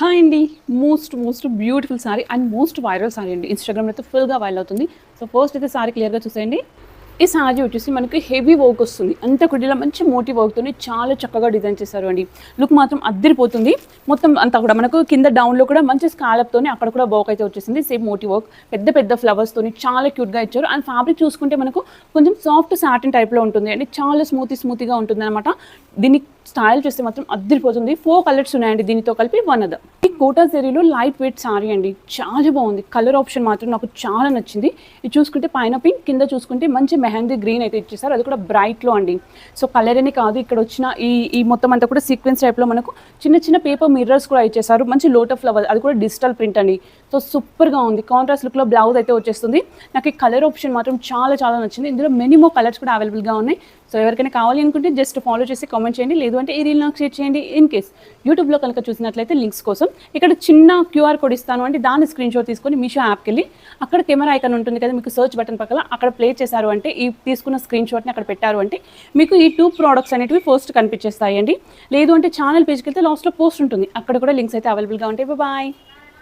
Hi అండి. Most most beautiful sari and most viral sari అండి. ఇన్స్టాగ్రామ్లో అయితే ఫుల్గా వైరల్ అవుతుంది. సో ఫస్ట్ అయితే సారీ క్లియర్గా చూసేయండి. ఈ సారీ వచ్చేసి మనకి హెవీ వర్క్ వస్తుంది. అంత కుడిలో మంచి మోటీ వర్క్తోని చాలా చక్కగా డిజైన్ చేశారు అండి లుక్ మాత్రం అద్దరిపోతుంది. మొత్తం అంతా కూడా మనకు కింద డౌన్లో కూడా మంచి స్కాలప్తోని అక్కడ కూడా వర్క్ అయితే వచ్చేసింది. సేమ్ మోటీ వర్క్ పెద్ద పెద్ద ఫ్లవర్స్తోని చాలా క్యూట్గా ఇచ్చారు. అండ్ ఫ్యాబ్రిక్ చూసుకుంటే మనకు కొంచెం సాఫ్ట్ సాటిన్ టైప్లో ఉంటుంది. అండి చాలా స్మూతీ స్మూతీగా ఉంటుంది అనమాట దీన్ని స్టైల్ చేస్తే మాత్రం అద్దరిపోతుంది. ఫోర్ కలర్స్ ఉన్నాయండి దీనితో కలిపి వన్ అదర్ కోటా జెరీలో లైట్ వెయిట్ సారీ అండి. చాలా బాగుంది. కలర్ ఆప్షన్ మాత్రం నాకు చాలా నచ్చింది. ఇది చూసుకుంటే పైన పింక్ కింద చూసుకుంటే మంచి మెహందీ గ్రీన్ అయితే ఇచ్చేసారు అది కూడా బ్రైట్లో అండి. సో కలర్ అని కాదు. ఇక్కడ వచ్చిన ఈ ఈ మొత్తం అంతా కూడా సీక్వెన్స్ టైప్లో మనకు చిన్న చిన్న పేపర్ మిర్రర్స్ కూడా ఇచ్చేసారు మంచి లోట్ ఆఫ్ ఫ్లవర్ అది కూడా డిజిటల్ ప్రింట్ అండి. సో సూపర్గా ఉంది. కాంట్రాస్ట్ లుక్లో బ్లౌజ్ అయితే వచ్చేస్తుంది. నాకు ఈ కలర్ ఆప్షన్ మాత్రం చాలా చాలా నచ్చింది. ఇందులో మినిమో కలర్స్ కూడా అవైలబుల్గా ఉన్నాయి. సో ఎవరికైనా కావాలి అనుకుంటే జస్ట్ ఫాలో చేసి కామెంట్ చేయండి. లేదు అంటే ఈ రీల్ నాకు షేర్ చేయండి. ఇన్ కేస్ యూట్యూబ్లో కనుక చూసినట్లయితే లింక్స్ కోసం ఇక్కడ చిన్న క్యూఆర్ కోడ్ ఇస్తాను అంటే దాన్ని స్క్రీన్ షాట్ తీసుకొని మీషో యాప్కి వెళ్ళి అక్కడ కెమెరా ఐకన్ ఉంటుంది కదా మీకు సర్చ్ బటన్ పక్కన అక్కడ ప్లే చేశారు అంటే ఈ తీసుకున్న స్క్రీన్ షాట్ని అక్కడ పెట్టారు అంటే మీకు ఈ టూ ప్రోడక్ట్స్ అనేటివి ఫస్ట్ కనిపించేస్తాయి అండి లేదు అంటే ఛానల్ పేజ్కి వెళ్తే లాస్ట్లో పోస్ట్ ఉంటుంది. అక్కడ కూడా లింక్స్ అయితే అవైలబుల్గా ఉంటాయి. బాయ్